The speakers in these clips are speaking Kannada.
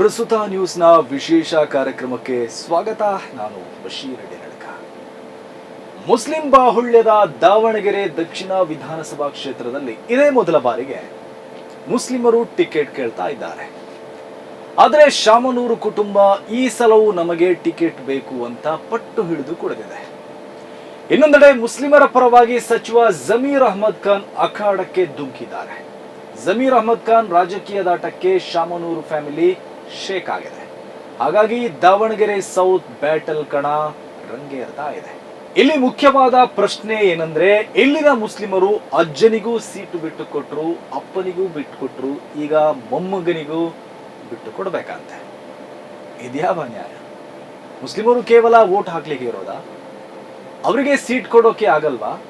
ಪ್ರಸ್ತುತ ನ್ಯೂಸ್ನ ವಿಶೇಷ ಕಾರ್ಯಕ್ರಮಕ್ಕೆ ಸ್ವಾಗತ. ನಾನು ಬಶೀರ್ ಅಡಿ ನಡ್ಕ ಮುಸ್ಲಿಂ ಬಾಹುಳ್ಯದ ದಾವಣಗೆರೆ ದಕ್ಷಿಣ ವಿಧಾನಸಭಾ ಕ್ಷೇತ್ರದಲ್ಲಿ ಇದೇ ಮೊದಲ ಬಾರಿಗೆ ಮುಸ್ಲಿಮರು ಟಿಕೆಟ್ ಕೇಳ್ತಾ ಇದ್ದಾರೆ. ಆದರೆ ಶಾಮನೂರು ಕುಟುಂಬ ಈ ಸಲವೂ ನಮಗೆ ಟಿಕೆಟ್ ಬೇಕು ಅಂತ ಪಟ್ಟು ಹಿಡಿದು ಕುಡಿದಿದೆ. ಇನ್ನೊಂದೆಡೆ ಮುಸ್ಲಿಮರ ಪರವಾಗಿ ಸಚಿವ ಜಮೀರ್ ಅಹಮದ್ ಖಾನ್ ಅಖಾಡಕ್ಕೆ ಧುಮುಕಿದ್ದಾರೆ. ಜಮೀರ್ ಅಹಮದ್ ಖಾನ್ ರಾಜಕೀಯ ದಾಟಕ್ಕೆ ಶಾಮನೂರು ಫ್ಯಾಮಿಲಿ ಶೇಕ್ ಆಗಿದೆ. ಹಾಗಾಗಿ ದಾವಣಗೆರೆ ಸೌತ್ ಬ್ಯಾಟಲ್ ಕಣ ರಂಗೇರ್ತಾ ಇದೆ. ಇಲ್ಲಿ ಮುಖ್ಯವಾದ ಪ್ರಶ್ನೆ ಏನಂದ್ರೆ, ಇಲ್ಲಿನ ಮುಸ್ಲಿಮರು ಅಜ್ಜನಿಗೂ ಸೀಟು ಬಿಟ್ಟು ಕೊಟ್ರು ಅಪ್ಪನಿಗೂ ಬಿಟ್ಟು ಕೊಟ್ರು ಈಗ ಮೊಮ್ಮಗನಿಗೂ ಬಿಟ್ಟು ಕೊಡ್ಬೇಕಂತೆ ಇದ್ಯಾವ ನ್ಯಾಯ? ಮುಸ್ಲಿಮರು ಕೇವಲ ವೋಟ್ ಹಾಕ್ಲಿಕ್ಕೆ ಇರೋದಾ? ಅವರಿಗೆ ಸೀಟ್ ಕೊಡೋಕೆ ಆಗಲ್ವಾ?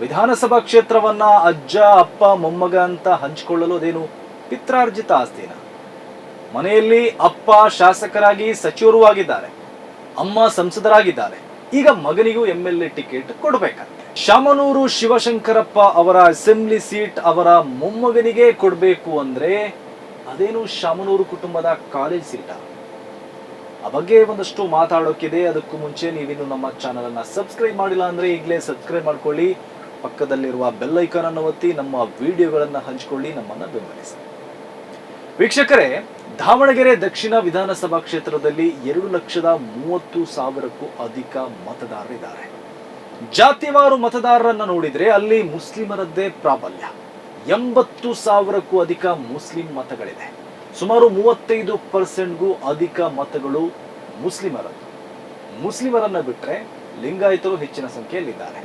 ವಿಧಾನಸಭಾ ಕ್ಷೇತ್ರವನ್ನ ಅಜ್ಜ, ಅಪ್ಪ, ಮೊಮ್ಮಗ ಅಂತ ಹಂಚಿಕೊಳ್ಳಲು ಅದೇನು ಪಿತ್ರಾರ್ಜಿತ ಆಸ್ತಿನ? ಮನೆಯಲ್ಲಿ ಅಪ್ಪ ಶಾಸಕರಾಗಿ ಸಚಿವರು ಆಗಿದ್ದಾರೆ ಅಮ್ಮ ಸಂಸದರಾಗಿದ್ದಾರೆ, ಈಗ ಮಗನಿಗೂ ಎಂ ಎಲ್ ಎ ಟಿಕೆಟ್ ಕೊಡಬೇಕಂತೆ ಶಾಮನೂರು ಶಿವಶಂಕರಪ್ಪ ಅವರ ಅಸೆಂಬ್ಲಿ ಸೀಟ್ ಅವರ ಮೊಮ್ಮಗನಿಗೆ ಕೊಡಬೇಕು ಅಂದ್ರೆ ಅದೇನು ಶಾಮನೂರು ಕುಟುಂಬದ ಕಾಲೇಜ್ ಸೀಟಾ ಆ? ಬಗ್ಗೆ ಒಂದಷ್ಟು ಮಾತಾಡೋಕ್ಕಿದೆ ಅದಕ್ಕೂ ಮುಂಚೆ ನೀವಿನ್ನು ನಮ್ಮ ಚಾನಲ್ ಅನ್ನ ಸಬ್ಸ್ಕ್ರೈಬ್ ಮಾಡಿಲ್ಲ ಅಂದ್ರೆ ಈಗಲೇ ಸಬ್ಸ್ಕ್ರೈಬ್ ಮಾಡ್ಕೊಳ್ಳಿ. ಪಕ್ಕದಲ್ಲಿರುವ ಬೆಲ್ ಐಕಾನ್ ಅನ್ನು ಒತ್ತಿ ನಮ್ಮ ವಿಡಿಯೋಗಳನ್ನು ಹಂಚಿಕೊಳ್ಳಿ. ನಮ್ಮನ್ನು ಬೆಂಬಲಿಸಿ. ವೀಕ್ಷಕರೇ, ದಾವಣಗೆರೆ ದಕ್ಷಿಣ ವಿಧಾನಸಭಾ ಕ್ಷೇತ್ರದಲ್ಲಿ ಎರಡು ಲಕ್ಷದ ಮೂವತ್ತು ಸಾವಿರಕ್ಕೂ ಅಧಿಕ ಮತದಾರರಿದ್ದಾರೆ ಜಾತಿವಾರು ಮತದಾರರನ್ನ ನೋಡಿದ್ರೆ ಅಲ್ಲಿ ಮುಸ್ಲಿಮರದ್ದೇ ಪ್ರಾಬಲ್ಯ. ಎಂಬತ್ತು ಸಾವಿರಕ್ಕೂ ಅಧಿಕ ಮುಸ್ಲಿಂ ಮತಗಳಿದೆ. ಸುಮಾರು ಮೂವತ್ತೈದು ಪರ್ಸೆಂಟ್ಗೂ ಅಧಿಕ ಮತಗಳು ಮುಸ್ಲಿಮರದ್ದು. ಮುಸ್ಲಿಮರನ್ನ ಬಿಟ್ರೆ ಲಿಂಗಾಯತರು ಹೆಚ್ಚಿನ ಸಂಖ್ಯೆಯಲ್ಲಿದ್ದಾರೆ.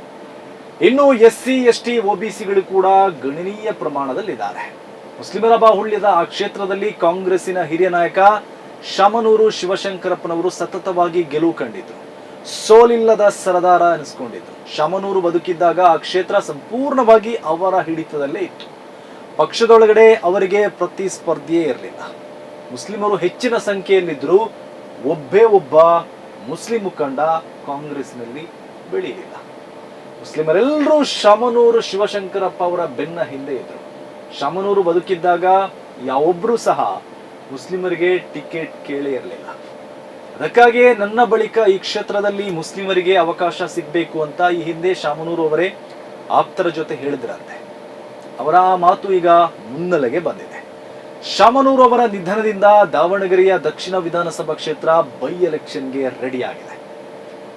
ಇನ್ನು ಎಸ್ ಸಿ ಎಸ್ ಟಿ ಒಬಿಸಿಗಳು ಕೂಡ ಗಣನೀಯ ಪ್ರಮಾಣದಲ್ಲಿದ್ದಾರೆ. ಮುಸ್ಲಿಮರ ಬಾಹುಳ್ಯದ ಆ ಕ್ಷೇತ್ರದಲ್ಲಿ ಕಾಂಗ್ರೆಸ್ಸಿನ ಹಿರಿಯ ನಾಯಕ ಶಾಮನೂರು ಶಿವಶಂಕರಪ್ಪನವರು ಸತತವಾಗಿ ಗೆಲುವು ಕಂಡಿದ್ರು. ಸೋಲಿಲ್ಲದ ಸರದಾರ ಅನಿಸ್ಕೊಂಡಿದ್ರು ಶಾಮನೂರು ಬದುಕಿದ್ದಾಗ ಆ ಕ್ಷೇತ್ರ ಸಂಪೂರ್ಣವಾಗಿ ಅವರ ಹಿಡಿತದಲ್ಲೇ ಇತ್ತು. ಪಕ್ಷದೊಳಗಡೆ ಅವರಿಗೆ ಪ್ರತಿಸ್ಪರ್ಧಿಯೇ ಇರಲಿಲ್ಲ. ಮುಸ್ಲಿಮರು ಹೆಚ್ಚಿನ ಸಂಖ್ಯೆಯಲ್ಲಿದ್ದರು ಒಬ್ಬೇ ಒಬ್ಬ ಮುಸ್ಲಿಂ ಮುಖಂಡ ಕಾಂಗ್ರೆಸ್ನಲ್ಲಿ ಬೆಳೆಯಲಿಲ್ಲ. ಮುಸ್ಲಿಮರೆಲ್ಲರೂ ಶಾಮನೂರು ಶಿವಶಂಕರಪ್ಪ ಅವರ ಬೆನ್ನ ಹಿಂದೆ ಇದ್ರು. ಶಾಮನೂರು ಬದುಕಿದ್ದಾಗ ಯಾವೊಬ್ಬರೂ ಸಹ ಮುಸ್ಲಿಮರಿಗೆ ಟಿಕೆಟ್ ಕೇಳೇ ಇರಲಿಲ್ಲ. ಅದಕ್ಕಾಗಿಯೇ ನನ್ನ ಬಳಿಕ ಈ ಕ್ಷೇತ್ರದಲ್ಲಿ ಮುಸ್ಲಿಮರಿಗೆ ಅವಕಾಶ ಸಿಗಬೇಕು ಅಂತ ಈ ಹಿಂದೆ ಶಾಮನೂರು ಅವರೇ ಆಪ್ತರ ಜೊತೆ ಹೇಳಿದ್ರಂತೆ. ಅವರ ಆ ಮಾತು ಈಗ ಮುನ್ನೆಲೆಗೆ ಬಂದಿದೆ. ಶಾಮನೂರು ಅವರ ನಿಧನದಿಂದ ದಾವಣಗೆರೆಯ ದಕ್ಷಿಣ ವಿಧಾನಸಭಾ ಕ್ಷೇತ್ರ ಬೈ ಎಲೆಕ್ಷನ್ಗೆ ರೆಡಿ ಆಗಿದೆ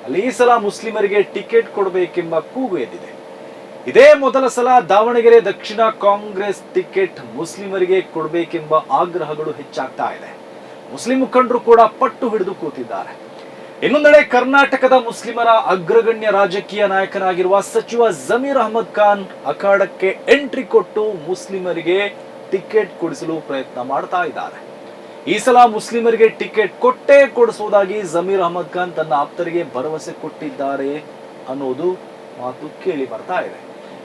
ಅಲ್ಲಿ ಈ ಸಲ ಮುಸ್ಲಿಮರಿಗೆ ಟಿಕೆಟ್ ಕೊಡಬೇಕೆಂಬ ಕೂಗು ಎದ್ದಿದೆ. ಇದೇ ಮೊದಲ ಸಲ ದಾವಣಗೆರೆ ದಕ್ಷಿಣ ಕಾಂಗ್ರೆಸ್ ಟಿಕೆಟ್ ಮುಸ್ಲಿಮರಿಗೆ ಕೊಡಬೇಕೆಂಬ ಆಗ್ರಹಗಳು ಹೆಚ್ಚಾಗ್ತಾ ಇದೆ. ಮುಸ್ಲಿಂ ಮುಖಂಡರು ಕೂಡ ಪಟ್ಟು ಹಿಡಿದು ಕೂತಿದ್ದಾರೆ. ಇನ್ನೊಂದೆಡೆ ಕರ್ನಾಟಕದ ಮುಸ್ಲಿಮರ ಅಗ್ರಗಣ್ಯ ರಾಜಕೀಯ ನಾಯಕನಾಗಿರುವ ಸಚಿವ ಜಮೀರ್ ಅಹಮದ್ ಖಾನ್ ಅಖಾಡಕ್ಕೆ ಎಂಟ್ರಿ ಕೊಟ್ಟು ಮುಸ್ಲಿಮರಿಗೆ ಟಿಕೆಟ್ ಕೊಡಿಸಲು ಪ್ರಯತ್ನ ಮಾಡ್ತಾ ಇದ್ದಾರೆ. ಈ ಸಲ ಮುಸ್ಲಿಮರಿಗೆ ಟಿಕೆಟ್ ಕೊಟ್ಟೇ ಕೊಡಿಸುವುದಾಗಿ ಜಮೀರ್ ಅಹಮದ್ ಖಾನ್ ತನ್ನ ಆಪ್ತರಿಗೆ ಭರವಸೆ ಕೊಟ್ಟಿದ್ದಾರೆ ಅನ್ನೋದು ಮಾತು ಕೇಳಿ ಬರ್ತಾ ಇದೆ.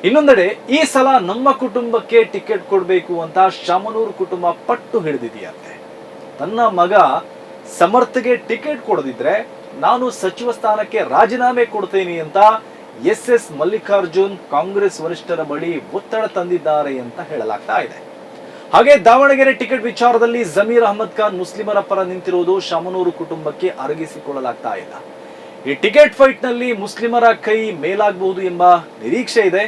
ಇನ್ನೊಂದೆಡೆ, ಈ ಸಲ ನಮ್ಮ ಕುಟುಂಬಕ್ಕೆ ಟಿಕೆಟ್ ಕೊಡಬೇಕು ಅಂತ ಶಾಮನೂರು ಕುಟುಂಬ ಪಟ್ಟು ಹಿಡಿದಿದೆಯಂತೆ. ತನ್ನ ಮಗ ಸಮರ್ಥಗೆ ಟಿಕೆಟ್ ಕೊಡದಿದ್ರೆ ನಾನು ಸಚಿವ ಸ್ಥಾನಕ್ಕೆ ರಾಜೀನಾಮೆ ಕೊಡ್ತೇನೆ ಅಂತ ಎಸ್ ಎಸ್ ಮಲ್ಲಿಕಾರ್ಜುನ್ ಕಾಂಗ್ರೆಸ್ ವರಿಷ್ಠರ ಬಳಿ ಒತ್ತಡ ತಂದಿದ್ದಾರೆ ಅಂತ ಹೇಳಲಾಗ್ತಾ ಇದೆ. ಹಾಗೆ ದಾವಣಗೆರೆ ಟಿಕೆಟ್ ವಿಚಾರದಲ್ಲಿ ಜಮೀರ್ ಅಹಮದ್ ಖಾನ್ ಮುಸ್ಲಿಮರ ಪರ ನಿಂತಿರುವುದು ಶಾಮನೂರು ಕುಟುಂಬಕ್ಕೆ ಅರಗಿಸಿಕೊಳ್ಳಲಾಗ್ತಾ ಇಲ್ಲ. ಈ ಟಿಕೆಟ್ ಫೈಟ್ನಲ್ಲಿ ಮುಸ್ಲಿಮರ ಕೈ ಮೇಲಾಗಬಹುದು ಎಂಬ ನಿರೀಕ್ಷೆ ಇದೆ.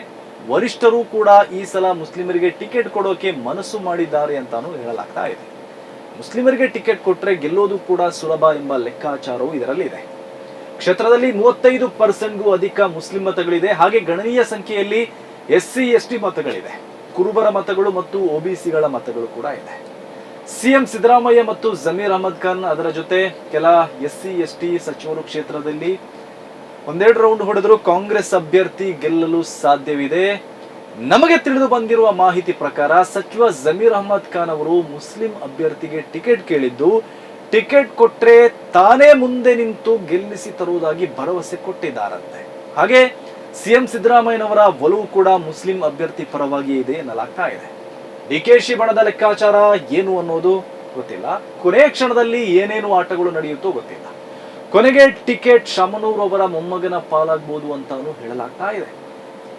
ವರಿಷ್ಠರು ಕೂಡ ಈ ಸಲ ಮುಸ್ಲಿಮರಿಗೆ ಟಿಕೆಟ್ ಕೊಡೋಕೆ ಮನಸ್ಸು ಮಾಡಿದ್ದಾರೆ ಅಂತಾನೂ ಹೇಳಲಾಗ್ತಾ ಇದೆ. ಮುಸ್ಲಿಮರಿಗೆ ಟಿಕೆಟ್ ಕೊಟ್ರೆ ಗೆಲ್ಲೋದು ಕೂಡ ಸುಲಭ ಎಂಬ ಲೆಕ್ಕಾಚಾರವು ಇದರಲ್ಲಿದೆ. ಕ್ಷೇತ್ರದಲ್ಲಿ ಮೂವತ್ತೈದು ಪರ್ಸೆಂಟ್ಗೂ ಅಧಿಕ ಮುಸ್ಲಿಂ ಮತಗಳಿದೆ. ಹಾಗೆ ಗಣನೀಯ ಸಂಖ್ಯೆಯಲ್ಲಿ ಎಸ್ ಸಿ ಎಸ್ ಟಿ ಮತಗಳಿದೆ. ಕುರುಬರ ಮತಗಳು ಮತ್ತು ಒಬಿಸಿಗಳ ಮತಗಳು ಕೂಡ ಇದೆ. ಸಿಎಂ ಸಿದ್ದರಾಮಯ್ಯ ಮತ್ತು ಜಮೀರ್ ಅಹಮದ್ ಖಾನ್ ಅದರ ಜೊತೆ ಕೆಲ ಎಸ್ ಸಿ ಎಸ್ ಟಿ ಸಚಿವರು ಕ್ಷೇತ್ರದಲ್ಲಿ ಒಂದೆರಡು ರೌಂಡ್ ಹೊಡೆದರೂ ಕಾಂಗ್ರೆಸ್ ಅಭ್ಯರ್ಥಿ ಗೆಲ್ಲಲು ಸಾಧ್ಯವಿದೆ. ನಮಗೆ ತಿಳಿದು ಬಂದಿರುವ ಮಾಹಿತಿ ಪ್ರಕಾರ ಸಚಿವ ಜಮೀರ್ ಅಹಮದ್ ಖಾನ್ ಅವರು ಮುಸ್ಲಿಂ ಅಭ್ಯರ್ಥಿಗೆ ಟಿಕೆಟ್ ಕೇಳಿದ್ದು, ಟಿಕೆಟ್ ಕೊಟ್ರೆ ತಾನೇ ಮುಂದೆ ನಿಂತು ಗೆಲ್ಲಿಸಿ ತರುವುದಾಗಿ ಭರವಸೆ ಕೊಟ್ಟಿದ್ದಾರಂತೆ. ಹಾಗೆ ಸಿಎಂ ಸಿದ್ದರಾಮಯ್ಯನವರ ಒಲವು ಕೂಡ ಮುಸ್ಲಿಂ ಅಭ್ಯರ್ಥಿ ಪರವಾಗಿ ಇದೆ ಎನ್ನಲಾಗ್ತಾ ಇದೆ. ಡಿಕೆಶಿ ಬಣದ ಲೆಕ್ಕಾಚಾರ ಏನು ಅನ್ನೋದು ಗೊತ್ತಿಲ್ಲ. ಕೊನೆ ಕ್ಷಣದಲ್ಲಿ ಏನೇನು ಆಟಗಳು ನಡೆಯುತ್ತೋ ಗೊತ್ತಿಲ್ಲ. ಕೊನೆಗೆ ಟಿಕೆಟ್ ಶಾಮನೂರು ಅವರ ಮೊಮ್ಮಗನ ಪಾಲಾಗ್ಬೋದು ಅಂತಾನು ಹೇಳಲಾಗ್ತಾ ಇದೆ.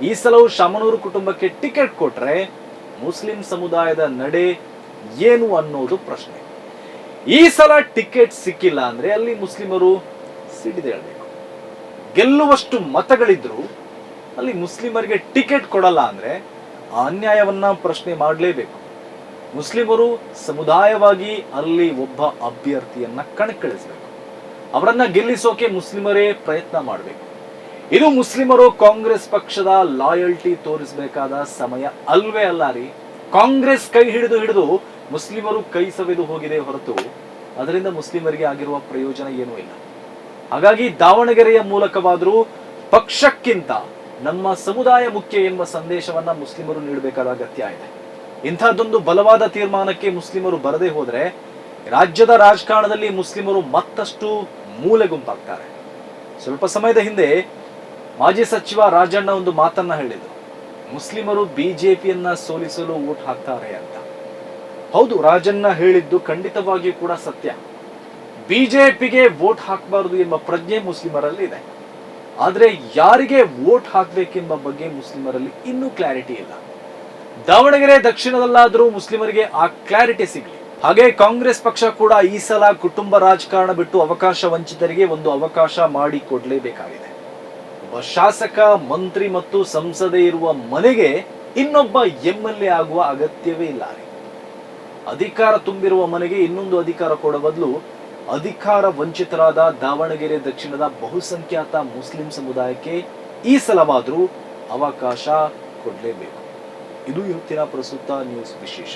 ಈ ಸಲವು ಶಾಮನೂರು ಕುಟುಂಬಕ್ಕೆ ಟಿಕೆಟ್ ಕೊಟ್ರೆ ಮುಸ್ಲಿಂ ಸಮುದಾಯದ ನಡೆ ಏನು ಅನ್ನೋದು ಪ್ರಶ್ನೆ. ಈ ಸಲ ಟಿಕೆಟ್ ಸಿಕ್ಕಿಲ್ಲ ಅಂದ್ರೆ ಅಲ್ಲಿ ಮುಸ್ಲಿಮರು ಸಿಡಿದೇಳಬೇಕು ಗೆಲ್ಲುವಷ್ಟು ಮತಗಳಿದ್ರು ಅಲ್ಲಿ ಮುಸ್ಲಿಮರಿಗೆ ಟಿಕೆಟ್ ಕೊಡಲ್ಲ ಅಂದ್ರೆ ಆ ಅನ್ಯಾಯವನ್ನ ಪ್ರಶ್ನೆ ಮಾಡಲೇಬೇಕು. ಮುಸ್ಲಿಮರು ಸಮುದಾಯವಾಗಿ ಅಲ್ಲಿ ಒಬ್ಬ ಅಭ್ಯರ್ಥಿಯನ್ನ ಕಣಕ್ಕಿಳಿಸಬೇಕು. ಅವರನ್ನ ಗೆಲ್ಲಿಸೋಕೆ ಮುಸ್ಲಿಮರೇ ಪ್ರಯತ್ನ ಮಾಡಬೇಕು. ಇದು ಮುಸ್ಲಿಮರು ಕಾಂಗ್ರೆಸ್ ಪಕ್ಷದ ಲಾಯಲ್ಟಿ ತೋರಿಸಬೇಕಾದ ಸಮಯ ಅಲ್ವೇ ಅಲ್ಲ ರೀ. ಕಾಂಗ್ರೆಸ್ ಕೈ ಹಿಡಿದು ಹಿಡಿದು ಮುಸ್ಲಿಮರು ಕೈ ಸವೆದು ಹೋಗಿದೆ ಹೊರತು ಅದರಿಂದ ಮುಸ್ಲಿಮರಿಗೆ ಆಗಿರುವ ಪ್ರಯೋಜನ ಏನೂ ಇಲ್ಲ. ಹಾಗಾಗಿ ದಾವಣಗೆರೆಯ ಮೂಲಕವಾದರೂ ಪಕ್ಷಕ್ಕಿಂತ ನಮ್ಮ ಸಮುದಾಯ ಮುಖ್ಯ ಎಂಬ ಸಂದೇಶವನ್ನ ಮುಸ್ಲಿಮರು ನೀಡಬೇಕಾದ ಅಗತ್ಯ ಇದೆ. ಇಂಥದ್ದೊಂದು ಬಲವಾದ ತೀರ್ಮಾನಕ್ಕೆ ಮುಸ್ಲಿಮರು ಬರದೇ ಹೋದ್ರೆ ರಾಜ್ಯದ ರಾಜಕಾರಣದಲ್ಲಿ ಮುಸ್ಲಿಮರು ಮತ್ತಷ್ಟು ಮೂಲೆ ಗುಂಪಾಗ್ತಾರೆ ಸ್ವಲ್ಪ ಸಮಯದ ಹಿಂದೆ ಮಾಜಿ ಸಚಿವ ರಾಜಣ್ಣ ಒಂದು ಮಾತನ್ನ ಹೇಳಿದರು. ಮುಸ್ಲಿಮರು ಬಿಜೆಪಿಯನ್ನ ಸೋಲಿಸಲು ಓಟ್ ಹಾಕ್ತಾರೆ ಅಂತ. ಹೌದು, ರಾಜಣ್ಣ ಹೇಳಿದ್ದು ಖಂಡಿತವಾಗಿಯೂ ಕೂಡ ಸತ್ಯ. ಬಿಜೆಪಿಗೆ ವೋಟ್ ಹಾಕಬಾರದು ಎಂಬ ಪ್ರಜ್ಞೆ ಮುಸ್ಲಿಮರಲ್ಲಿ ಇದೆ. ಆದರೆ ಯಾರಿಗೆ ವೋಟ್ ಹಾಕಬೇಕೆಂಬ ಬಗ್ಗೆ ಮುಸ್ಲಿಮರಲ್ಲಿ ಇನ್ನೂ ಕ್ಲಾರಿಟಿ ಇಲ್ಲ. ದಾವಣಗೆರೆ ದಕ್ಷಿಣದಲ್ಲಾದರೂ ಮುಸ್ಲಿಮರಿಗೆ ಆ ಕ್ಲಾರಿಟಿ ಸಿಗಲಿ. ಹಾಗೆ ಕಾಂಗ್ರೆಸ್ ಪಕ್ಷ ಕೂಡ ಈ ಸಲ ಕುಟುಂಬ ರಾಜಕಾರಣ ಬಿಟ್ಟು ಅವಕಾಶ ವಂಚಿತರಿಗೆ ಒಂದು ಅವಕಾಶ ಮಾಡಿ ಕೊಡ್ಲೇಬೇಕಾಗಿದೆ. ಒಬ್ಬ ಶಾಸಕ, ಮಂತ್ರಿ ಮತ್ತು ಸಂಸದೆ ಇರುವ ಮನೆಗೆ ಇನ್ನೊಬ್ಬ ಎಂ ಎಲ್ ಎ ಆಗುವ ಅಗತ್ಯವೇ ಇಲ್ಲ ಅಧಿಕಾರ ತುಂಬಿರುವ ಮನೆಗೆ ಇನ್ನೊಂದು ಅಧಿಕಾರ ಕೊಡುವ ಬದಲು ಅಧಿಕಾರ ವಂಚಿತರಾದ ದಾವಣಗೆರೆ ದಕ್ಷಿಣದ ಬಹುಸಂಖ್ಯಾತ ಮುಸ್ಲಿಂ ಸಮುದಾಯಕ್ಕೆ ಈ ಸಲವಾದರೂ ಅವಕಾಶ ಕೊಡಲೇಬೇಕು. ಇದು ಇವತ್ತಿನ ಪ್ರಸ್ತುತ ನ್ಯೂಸ್ ವಿಶೇಷ.